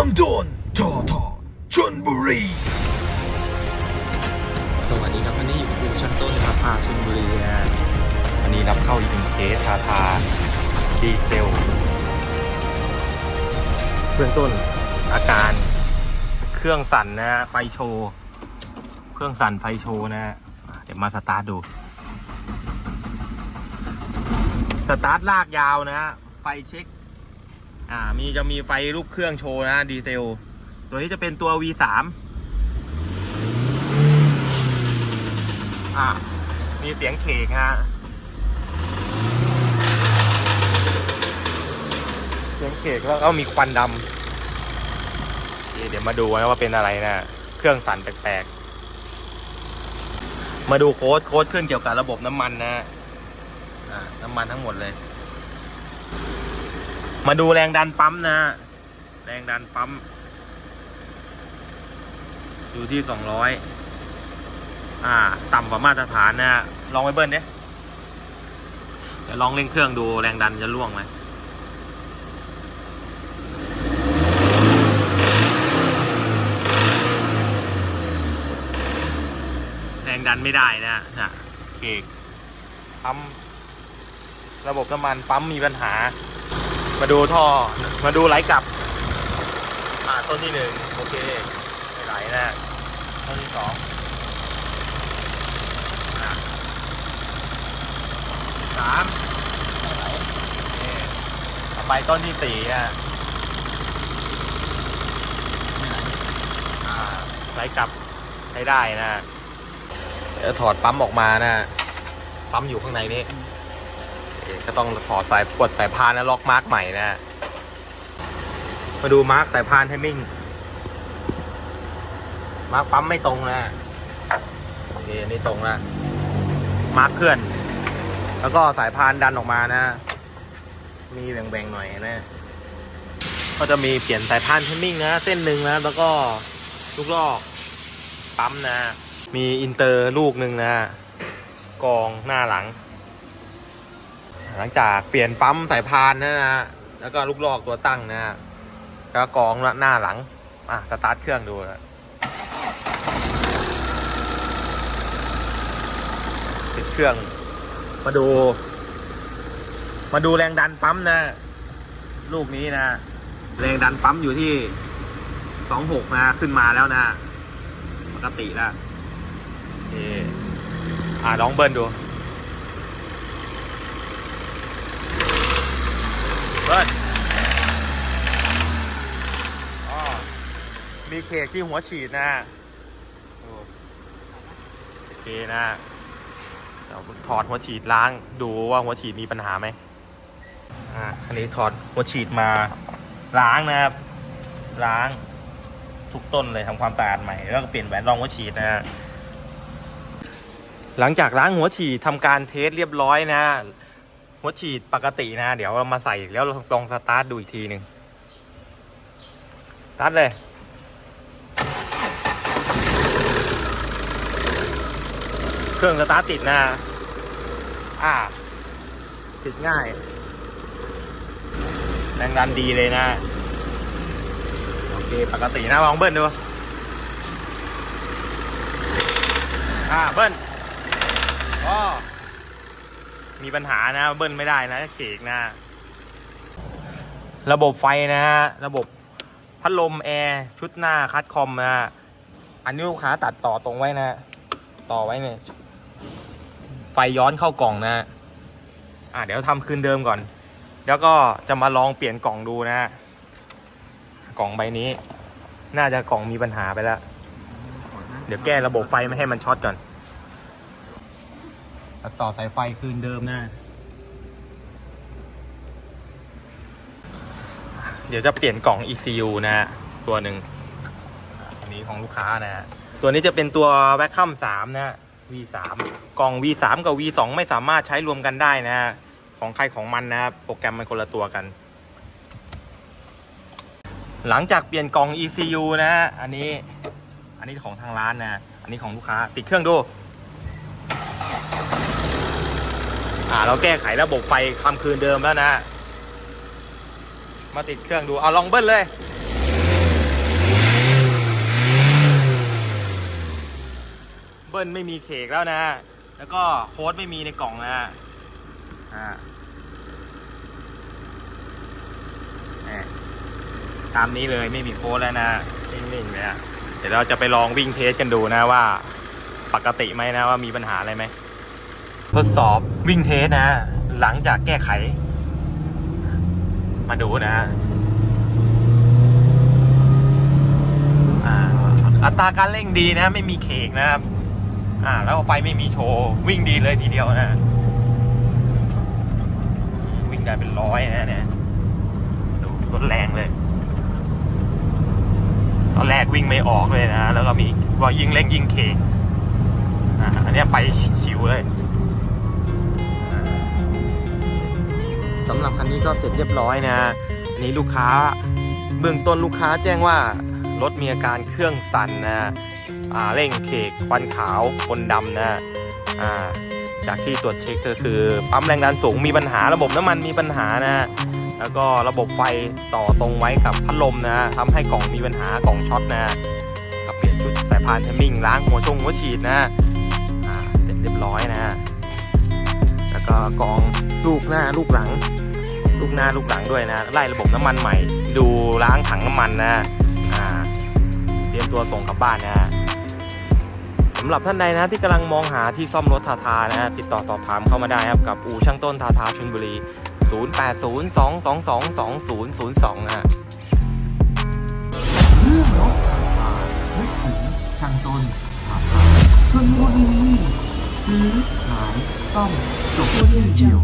องโดนทอทอชนบุรี สวัสดีครับวันนี้อยู่กับคุณชั้นต้นครับพาชลบุรีนะวันนี้รับเข้าอีกหนึ่งเคสทาทาดีเซลเบื้องต้นอาการเครื่องสั่นนะฮะไฟโชว์ เครื่องสั่นไฟโชว์นะฮะเดี๋ยวมาสตาร์ทดู สตาร์ทลากยาวนะฮะไฟเช็ค อ่ามีจะมีไฟรูปเครื่องโชว์นะดีเซล ตัวนี้จะเป็นตัว V3 อ่ามีเสียงเขกฮะเสียงเขกแล้วก็มีควันดำเดี๋ยวมาดูนะว่าเป็นอะไรนะเครื่องสั่นแปลกๆ มาดูโค้ดโค้ดขึ้นเกี่ยวกับระบบน้ำมันนะน้ำมันทั้งหมดเลย มาดูแรงดันปั๊มนะแรงดันปั๊ม อยู่ที่สองร้อยอ่า ต่ำกว่ามาตรฐานนะ ลองไปเบิ้ลเนี่ยเดี๋ยวลองเร่งเครื่องดูแรงดันจะล่วงไหมแรงดันไม่ได้นะนะเคกปั๊ม ระบบน้ำมันปั๊มมีปัญหา มาดูท่อ มาดูไหลกลับ อ่าต้นที่หนึ่งโอเคไม่ไหลนะต้นที่สองอะสามไม่ไหลนี่ต่อไปต้นที่สี่อะไม่ไหลอ่าไหลกลับใช้ได้นะเดี๋ยวถอดปั๊มออกมานะ ปั๊มอยู่ข้างในนี้เอ๊ะ ก็ต้องถอดสายกดสายพานแล้วล็อกมาร์กใหม่นะ มาดูมาร์กสายพานไทมิ่ง มาร์กปั๊มไม่ตรงนะโอเคอันนี่ตรงแล้วมาร์กเคลื่อน แล้วก็สายพานดันออกมานะ มีแบ่งๆหน่อยนะ ก็จะมีเปลี่ยนสายพานไทมิ่งนะเส้นหนึ่งนะ แล้วก็ลูกลอกปั๊มนะ มีอินเตอร์ลูกหนึ่งนะกองหน้าหลัง หลังจากเปลี่ยนปั๊มสายพานนะนะแล้วก็ลูกลอกตัวตั้งนะแล้วก็กองหน้าหลัง อะ สตาร์ทเครื่องดูนะติดเครื่อง มาดู มาดูแรงดันปั๊มนะ ลูกนี้นะ แรงดันปั๊มอยู่ที่สองหกนะ ขึ้นมาแล้วนะ ปกติแล้วนี่อ่าลองเบิร์นดู เบิร์นอ๋อมีเคกที่หัวฉีดนะดูโอเคนะเดี๋ยวถอดหัวฉีดล้างดูว่าหัวฉีดมีปัญหาไหมอ่าอันนี้ถอดหัวฉีดมาล้างนะครับ ล้างทุกต้นเลยทำความสะอาดใหม่แล้วก็เปลี่ยนแหวนรองหัวฉีดนะฮะหลังจากล้างหัวฉีดทำการเทสเรียบร้อยนะ หัวฉีดปกตินะ เดี๋ยวเรามาใส่แล้วลองสตาร์ทดูอีกทีหนึ่งสตาร์ทเลยเครื่องสตาร์ทติดนะ อ่า ติดง่าย แรงดันดีเลยนะ โอเค ปกตินะลองเบิ้ลดู อ่า เบิ้ล มีปัญหานะเบิ้ลไม่ได้นะเขกนะ ระบบไฟนะฮะระบบพัดลมแอร์ชุดหน้าคัดคอมนะอันนี้ลูกค้าตัดต่อตรงไว้นะ ต่อไว้เนี่ยไฟย้อนเข้ากล่องนะอ่าเดี๋ยวทำคืนเดิมก่อน แล้วก็จะมาลองเปลี่ยนกล่องดูนะกล่องใบนี้ น่าจะกล่องมีปัญหาไปแล้ว เดี๋ยวแก้ระบบไฟไม่ให้มันช็อตก่อน ตัดต่อสายไฟคืนเดิมนะ เดี๋ยวจะเปลี่ยนกล่อง ECU นะฮะตัวหนึ่งอันนี้ของลูกค้านะฮะตัวนี้จะเป็นตัว v a c u u m 3นะฮะ V3 กล่อง V3 กับ V2 ไม่สามารถใช้รวมกันได้นะฮะของใครของมันนะครับโปรแกรมมันคนละตัวกัน หลังจากเปลี่ยนกล่อง ECU นะฮะอันนี้ อันนี้ของทางร้านนะ อันนี้ของลูกค้าติดเครื่องดู่าเราแก้ไขระบบไฟคำคืนเดิมแล้วนะ มาติดเครื่องดู เอาลองเบิ้ลเลย เบิ้ลไม่มีเขกแล้วนะ แล้วก็โค้ดไม่มีในกล่องนะอ่ตามนี้เลยไม่มีโค้ดแล้วนะนิ่งๆเลยเดี๋ยวเราจะไปลองวิ่งเทสกันดูนะว่า ปกติไหมนะว่ามีปัญหาอะไรไหม ทดสอบวิ่งเทสนะ หลังจากแก้ไข มาดูนะอัตราการเร่งดีนะ ไม่มีเขกนะครับ อ่า แล้วไฟไม่มีโชว์ วิ่งดีเลยทีเดียวนะ วิ่งได้เป็นร้อยนะเนี่ยดูรถแรงเลย ตอนแรกวิ่งไม่ออกเลยนะ แล้วก็มีว่ายิงเร่งยิงเขกอ่าอันนี้ไปชิวเลย นี้ก็เสร็จเรียบร้อยนะอันนี้ลูกค้าเบื้องต้นลูกค้าแจ้งว่ารถมีอาการเครื่องสั่นนะอ่าเร่งเคกควันขาวปนดำนะอ่าจากที่ตรวจเช็คก็คือปั๊มแรงดันสูงมีปัญหาระบบน้ำมันมีปัญหานะแล้วก็ระบบไฟต่อตรงไว้กับพัดลมนะทำให้กล่องมีปัญหากล่องช็อตนะก็เปลี่ยนชุดสายพานเทมมิ่งล้างหัวชงหัวฉีดนะเสร็จเรียบร้อยนะ แล้วก็กองลูกหน้าลูกหลัง ลูกหน้าลูกหลังด้วยนะไล่ระบบน้ำมันใหม่ ดูล้างถังน้ำมันนะอ่าเตรียมตัวส่งกลับบ้านนะสำหรับท่านใดนะที่กำลังมองหาที่ซ่อมรถทาทานะติดต่อสอบถามเข้ามาได้ครับกับอู่ช่างต้นทาทาชลบุรี 0802222002นะฮะเรื่องรถทาทางนึกถึงช่างต้นทาทาชนบุรีซื้อขายซ่อมจบที่เดียว